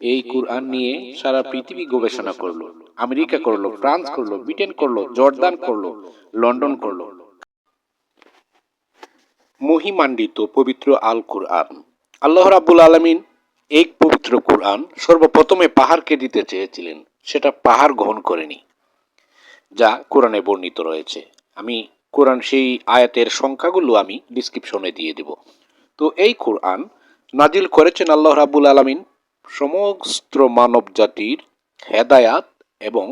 এই কোরআন নিয়ে সারা পৃথিবী গবেষণা করল, আমেরিকা করল, ফ্রান্স করল, ব্রিটেন করল, জর্দান করল, লন্ডন করল। মহিমান্বিত পবিত্র আল কুরআন আল্লাহ রাব্বুল আলমিন এই পবিত্র কুরআন সর্বপ্রথমে পাহাড়কে দিতে চেয়েছিলেন, সেটা পাহাড় গ্রহণ করেনি, যা কোরআনে বর্ণিত রয়েছে। আমি কোরআন সেই আয়াতের সংখ্যাগুলো আমি ডিসক্রিপশনে দিয়ে দেব। তো এই কোরআন নাজিল করেছেন আল্লাহ রাব্বুল আলমিন সমস্ত মানব জাতির হেদায়াত এবং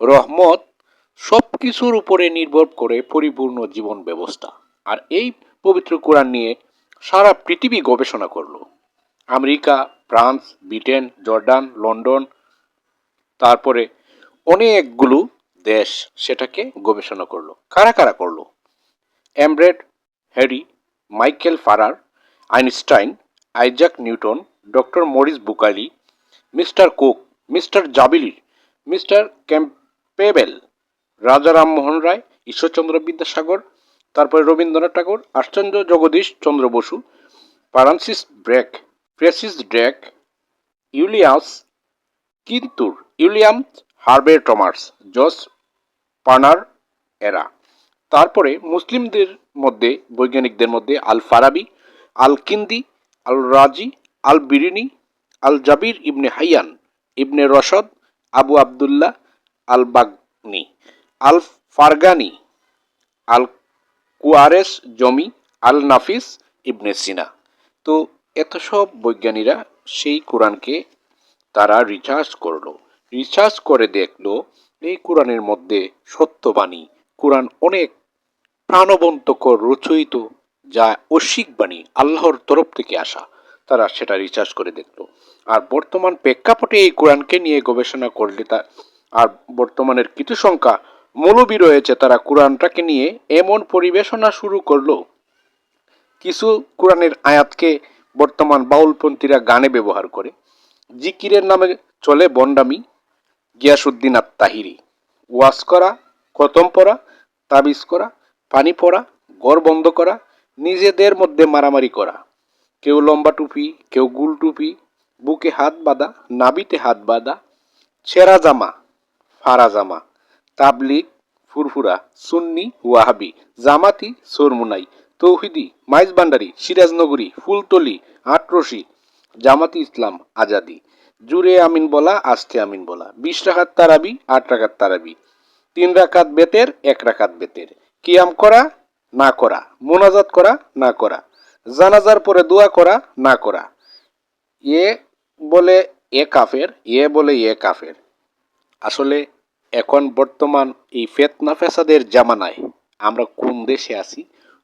রহমত সব কিছুর উপরে নির্ভর করে পরিপূর্ণ জীবন ব্যবস্থা। আর এই পবিত্র কোরআন নিয়ে সারা পৃথিবী গবেষণা করল। America, France, Britain, Jordan, London, তারপরে অনেকগুলো দেশ সেটাকে গবেষণা করল। কারা কারা করল? অ্যামব্রেড Harry, Michael Farrar, Einstein, Isaac Newton doctor Maurice Bucaille, mister Cook, mister জাবিলি, mister Campbell, Raja Rammohan Roy, Ishwarchandra Vidyasagar, তারপরে রবীন্দ্রনাথ ঠাকুর, আশ্চর্য জগদীশ চন্দ্র বসু, ফ্রান্সিস ব্রেক, ফ্রেসিস ড্রেক ইউলিয়াস কিন্তুর, ইউলিয়াম হার্বে টমার্স জস পানার এরা। তারপরে মুসলিমদের মধ্যে, বৈজ্ঞানিকদের মধ্যে আল Farabi al Kindi al Razi al Biruni al Jabir ibn Hayyan, ibn Rushd, Abu Abdullah al বাগনি al Farghani al Khwarizmi al Nafis ইবনে সিনা। তো এত সব বৈজ্ঞানীরা সেই কোরআনকে তারা রিসার্চ করল। রিসার্চ করে দেখল, এই কোরআনের মধ্যে সত্যবাণী, কোরআন অনেক প্রাণবন্তকর, রচয়িত, যা ঐশিক বাণী, আল্লাহর তরফ থেকে আসা। তারা সেটা রিচার্জ করে দেখল। আর বর্তমান প্রেক্ষাপটে এই কোরআনকে নিয়ে গবেষণা করলে তা আর বর্তমানের কিছু সংখ্যা মৌলবী রয়েছে, তারা কোরআনটাকে নিয়ে এমন পরিবেশনা শুরু করল। কিছু কোরআনের আয়াতকে বর্তমান বাউলপন্থীরা গানে ব্যবহার করে। জিকিরের নামে চলে বন্ডামি গিয়াসুদ্দিন আত তাহিরি ওয়াজ করা, খতম পড়া, তাবিজ করা, পানি পড়া গড় বন্ধ করা, নিজেদের মধ্যে মারামারি করা। কেউ লম্বা টুপি, কেউ গুল টুপি, বুকে হাত বাঁধা নাবিতে হাত বাঁধা, ছেঁড়া জামা, ফাড়া জামা, তাবলিগ, ফুরফুরা, সুন্নি, ওয়াহাবি, জামাতি, সরমুনাই, তৌহিদি, মাইজ ভান্ডারি, সিরাজনগরী, ফুলতলি, আটরশি, জামাতি ইসলাম, আজাদি। জুরে আমিন বলা, আস্তে আমিন বলা। বিশ রাখাত তারাবি, আট রাখাত তারাবি। তিন রাকাত বেতের, এক রাকাত বেতের। কিয়াম করা, না করা। মোনাজাত করা, না করা। জানাজার পরে দোয়া করা, না করা। এ বলে এ কাফের, এ বলে এ কাফের। আসলে এখন বর্তমান এই ফেতনা ফেসাদের জামানায় আমরা কোন দেশে আছি,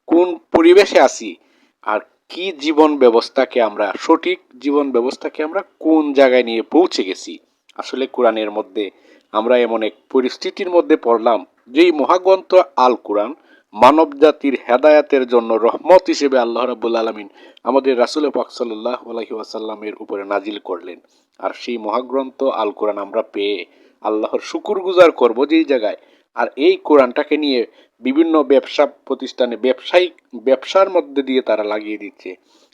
কোন পরিবেশে আছি, আর কি জীবন ব্যবস্থাকে আমরা, সঠিক জীবন ব্যবস্থাকে আমরা কোন জায়গায় নিয়ে পৌঁছে গেছি। আসলে কোরআনের মধ্যে আমরা এমন এক পরিস্থিতির মধ্যে পড়লাম, যেই মহাগ্রন্থ আল কোরআন মানব জাতির হেদায়াতের জন্য রহমত হিসেবে আল্লাহ রাবুল আলমিন আমাদের রাসুল পাক সাল্লাহ আলহি ওয়াসাল্লামের উপরে নাজিল করলেন। আর সেই মহাগ্রন্থ আল কোরআন আমরা পেয়ে আল্লাহর শুকুর গুজার করব যেই জায়গায়। আর এই কোরআনটাকে নিয়ে বিভিন্ন ব্যবসা প্রতিষ্ঠানে ব্যবসায়িক ব্যবসার মধ্যে দিয়ে তারা লাগিয়ে দিচ্ছে।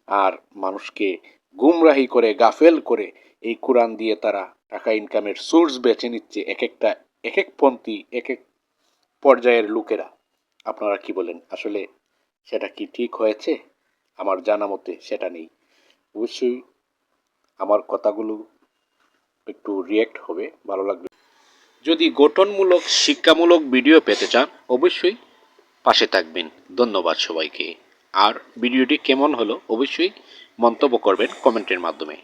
আর মানুষকে গুমরাহি করে, গাফেল করে এই কোরআন দিয়ে তারা টাকা ইনকামের সোর্স বেছে নিচ্ছে এক একটা এক এক পন্থী এক এক পর্যায়ের লোকেরা। আপনারা কি বলেন? আসলে সেটা কি ঠিক হয়েছে? আমার জানা মতে সেটা নেই। অবশ্যই আমার কথাগুলো একটু রিয়েক্ট হবে, ভালো লাগবে। যদি গঠনমূলক, শিক্ষামূলক ভিডিও পেতে চান, অবশ্যই পাশে থাকবেন। ধন্যবাদ সবাইকে। আর ভিডিওটি কেমন হলো, অবশ্যই মন্তব্য করবেন কমেন্টের মাধ্যমে।